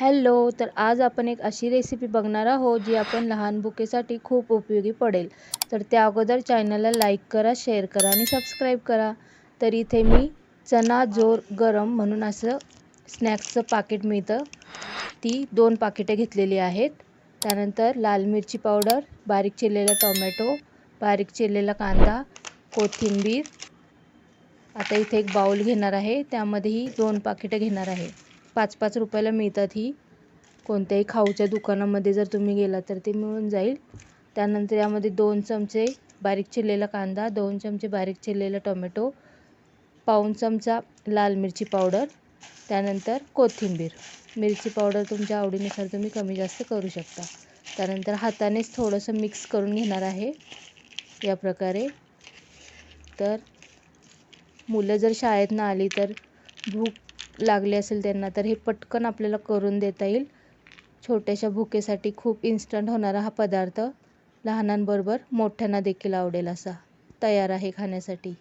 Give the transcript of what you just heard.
Hello तर आज आपण एक अशी रेसिपी बघणार आहोत जी आपण लहान बुकेसाठी खूप उपयोगी पडेल. तर त्या अगोदर चॅनलला लाईक करा शेअर करा आणि सबस्क्राईब करा. तर इथे मी चना जोर गरम म्हणून असं स्नॅक्सचं पाकिट मिळतं. ती दोन पाकिटे घेतलेली आहेत. त्यानंतर लाल मिरची पावडर बारीक चिरलेला टोमॅटो बारीक चिरलेला कांदा कोथिंबीर. आता इथे एक बाउल घेणार आहे. त्यामध्येही दोन पाकिटं घेणार आहे. पाच पाच रुपयाला मिळतात ही. कोणत्याही खाऊच्या दुकानामध्ये जर तुम्ही गेला तर ते मिळून जाईल. त्यानंतर यामध्ये दोन चमचे बारीक चिरलेला कांदा दोन चमचे बारीक चिरलेला टोमॅटो पाऊण चमचा लाल मिरची पावडर त्यानंतर कोथिंबीर. मिरची पावडर तुमच्या आवडीनुसार तुम्ही कमी जास्त करू शकता. त्यानंतर हातानेच थोडंसं मिक्स करून घेणार आहे. या प्रकारे. तर मुलं जर शाळेतनं आली तर भूक लागली असेल त्यांना तर हे पटकन आपल्याला करून देता येईल. छोट्याशा भुकेसाठी खूप इन्स्टंट होणारा हा पदार्थ लहानांबरोबर मोठ्यांना देखील आवडेल असा. तयार आहे खाण्यासाठी.